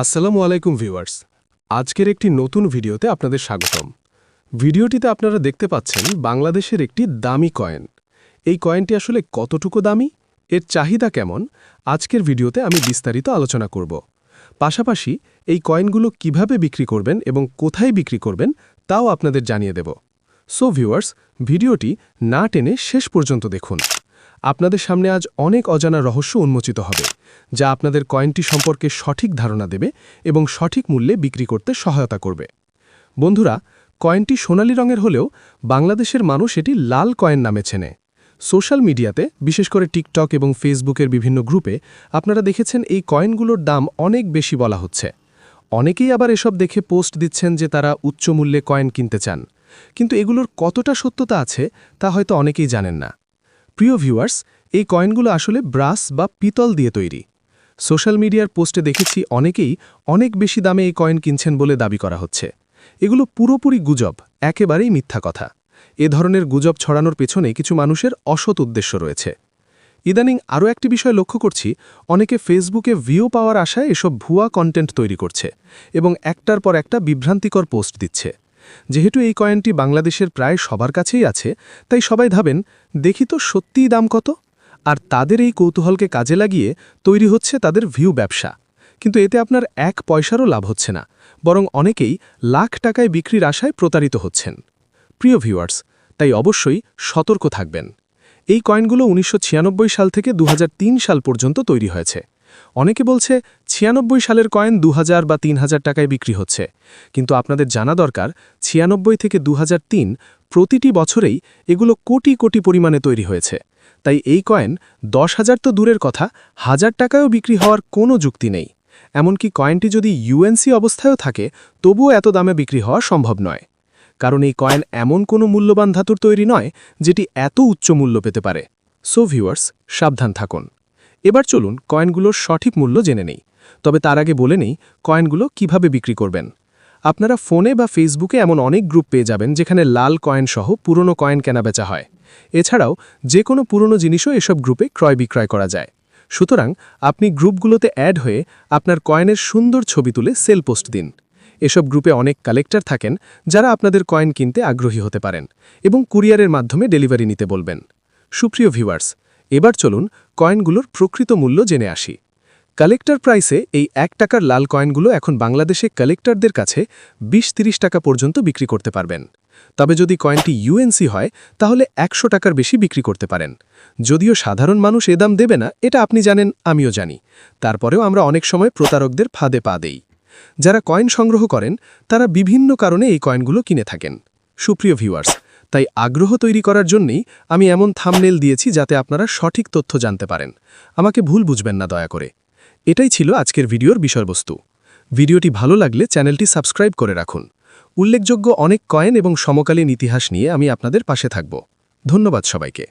আসসালামু আলাইকুম ভিউয়ার্স। আজকের একটি নতুন ভিডিওতে আপনাদের স্বাগতম। ভিডিওটিতে আপনারা দেখতে পাচ্ছেন বাংলাদেশের একটি দামি কয়েন। এই কয়েনটি আসলে কতটুকু দামি? এর চাহিদা কেমন? আজকের ভিডিওতে আমি বিস্তারিত আলোচনা করব। পাশাপাশি এই কয়েনগুলো কীভাবে বিক্রি করবেন এবং কোথায় বিক্রি করবেন তাও আপনাদের জানিয়ে দেব। সো ভিউয়ার্স, ভিডিওটি না টেনে শেষ পর্যন্ত দেখুন। আপনাদের সামনে আজ অনেক অজানা রহস্য উন্মোচিত হবে, যা আপনাদের কয়েনটি সম্পর্কে সঠিক ধারণা দেবে এবং সঠিক মূল্যে বিক্রি করতে সহায়তা করবে। বন্ধুরা, কয়েনটি সোনালী রঙের হলেও বাংলাদেশের মানুষ এটি লাল কয়েন নামে চেনে। সোশ্যাল মিডিয়াতে, বিশেষ করে টিকটক এবং ফেসবুকের বিভিন্ন গ্রুপে, আপনারা দেখেছেন এই কয়েনগুলোর দাম অনেক বেশি বলা হচ্ছে। অনেকেই আবার এসব দেখে পোস্ট দিচ্ছেন যে তারা উচ্চ মূল্যে কয়েন কিনতে চান। কিন্তু এগুলোর কতটা সত্যতা আছে, তা হয়তো অনেকেই জানেন না। প্রিয় ভিউয়ার্স, এই কয়েনগুলো আসলে ব্রাস বা পিতল দিয়ে তৈরি। সোশ্যাল মিডিয়ার পোস্টে দেখেছি অনেকেই অনেক বেশি দামে এই কয়েন কিনছেন বলে দাবি করা হচ্ছে। এগুলো পুরোপুরি গুজব, একেবারেই মিথ্যা কথা। এ ধরনের গুজব ছড়ানোর পেছনে কিছু মানুষের অসৎ উদ্দেশ্য রয়েছে। ইদানিং আরও একটি বিষয় লক্ষ্য করছি, অনেকে ফেসবুকে ভিউ পাওয়ার আশায় এসব ভুয়া কন্টেন্ট তৈরি করছে এবং একটার পর একটা বিভ্রান্তিকর পোস্ট দিচ্ছে। যেহেতু এই কয়েনটি বাংলাদেশের প্রায় সবার কাছেই আছে, তাই সবাই ভাবেন, দেখি তো সত্যিই দাম কত? আর তাদের এই কৌতূহলকে কাজে লাগিয়ে তৈরি হচ্ছে তাদের ভিউ ব্যবসা। কিন্তু এতে আপনার এক পয়সারও লাভ হচ্ছে না, বরং অনেকেই লাখ টাকায় বিক্রির আশায় প্রতারিত হচ্ছেন। প্রিয় ভিউয়ার্স, তাই অবশ্যই সতর্ক থাকবেন। এই কয়েনগুলো উনিশশো ছিয়ানব্বই সাল থেকে দু হাজার তিন সাল পর্যন্ত তৈরি হয়েছে। অনেকে বলছে ছিয়ানব্বই সালের কয়েন দু হাজার বা তিন হাজার টাকায় বিক্রি হচ্ছে। কিন্তু আপনাদের জানা দরকার, ছিয়ানব্বই থেকে দু হাজার তিন প্রতিটি বছরেই এগুলো কোটি কোটি পরিমাণে তৈরি হয়েছে। তাই এই কয়েন দশ হাজার তো দূরের কথা, হাজার টাকায়ও বিক্রি হওয়ার কোনো যুক্তি নেই। এমনকি কয়েনটি যদি ইউএনসি অবস্থায়ও থাকে, তবুও এত দামে বিক্রি হওয়া সম্ভব নয়। কারণ এই কয়েন এমন কোনো মূল্যবান ধাতুর তৈরি নয়, যেটি এত উচ্চ মূল্য পেতে পারে। সো ভিউয়ার্স, সাবধান থাকুন। এবার চলুন কয়েনগুলোর সঠিক মূল্য জেনে নেই। তবে তার আগে বলে নেই কয়েনগুলো কীভাবে বিক্রি করবেন। আপনারা ফোনে বা ফেসবুকে এমন অনেক গ্রুপ পেয়ে যাবেন যেখানে লাল কয়েন সহ পুরনো কয়েন কেনাবেচা হয়। এছাড়াও যে কোনো পুরনো জিনিসও এসব গ্রুপে ক্রয় বিক্রয় করা যায়। সুতরাং আপনি গ্রুপগুলোতে অ্যাড হয়ে আপনার কয়েনের সুন্দর ছবি তুলে সেল পোস্ট দিন। এসব গ্রুপে অনেক কালেক্টর থাকেন যারা আপনাদের কয়েন কিনতে আগ্রহী হতে পারেন এবং কুরিয়ারের মাধ্যমে ডেলিভারি নিতে বলবেন। সুপ্রিয় ভিউয়ার্স এবার চলুন কয়েনগুলোর প্রকৃত মূল্য জেনে আসি। কালেক্টর প্রাইসে এই এক টাকার লাল কয়েনগুলো এখন বাংলাদেশে কালেক্টরদের কাছে ২০-৩০ টাকা পর্যন্ত বিক্রি করতে পারবেন। তবে যদি কয়েনটি ইউএনসি হয়, তাহলে একশো টাকার বেশি বিক্রি করতে পারেন। যদিও সাধারণ মানুষ এ দাম দেবে না, এটা আপনি জানেন, আমিও জানি। তারপরেও আমরা অনেক সময় প্রতারকদের ফাঁদে পা দেই। যারা কয়েন সংগ্রহ করেন, তারা বিভিন্ন কারণে এই কয়েনগুলো কিনে থাকেন। সুপ্রিয় ভিউয়ার্স তাই আগ্রহ তৈরি করার জন্যই আমি এমন থামনেল দিয়েছি যাতে আপনারা সঠিক তথ্য জানতে পারেন। আমাকে ভুল বুঝবেন না দয়া করে। এটাই ছিল আজকের ভিডিওর বিষয়বস্তু। ভিডিওটি ভালো লাগলে চ্যানেলটি সাবস্ক্রাইব করে রাখুন। উল্লেখযোগ্য অনেক কয়েন এবং সমকালীন ইতিহাস নিয়ে আমি আপনাদের পাশে থাকব। ধন্যবাদ সবাইকে।